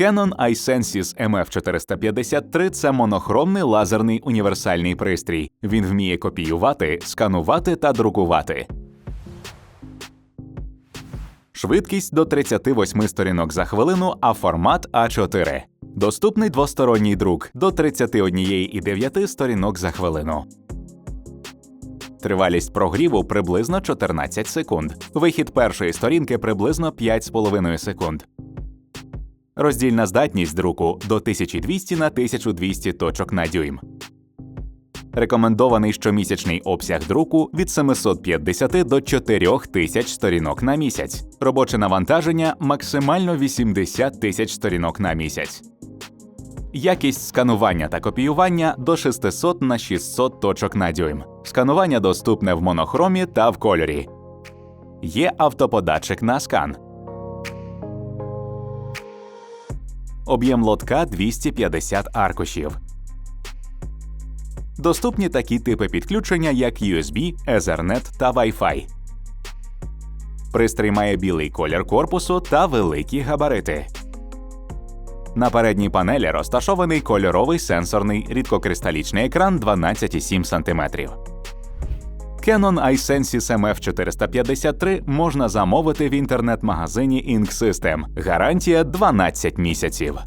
Canon iSensis MF453 – це монохромний лазерний універсальний пристрій. Він вміє копіювати, сканувати та друкувати. Швидкість до 38 сторінок за хвилину, а формат А4. Доступний двосторонній друк до 31,9 сторінок за хвилину. Тривалість прогріву приблизно 14 секунд. Вихід першої сторінки приблизно 5,5 секунд. Роздільна здатність друку до 1200 на 1200 точок на дюйм. Рекомендований щомісячний обсяг друку від 750 до 4000 сторінок на місяць. Робоче навантаження максимально 80 тисяч сторінок на місяць. Якість сканування та копіювання до 600 на 600 точок на дюйм. Сканування доступне в монохромі та в кольорі. Є автоподатчик на скан. Об'єм лотка 250 аркушів. Доступні такі типи підключення, як USB, Ethernet та Wi-Fi. Пристрій має білий колір корпусу та великі габарити. На передній панелі розташований кольоровий сенсорний рідкокристалічний екран 12,7 см. Canon iSensis MF453 можна замовити в інтернет-магазині Ink System. Гарантія 12 місяців.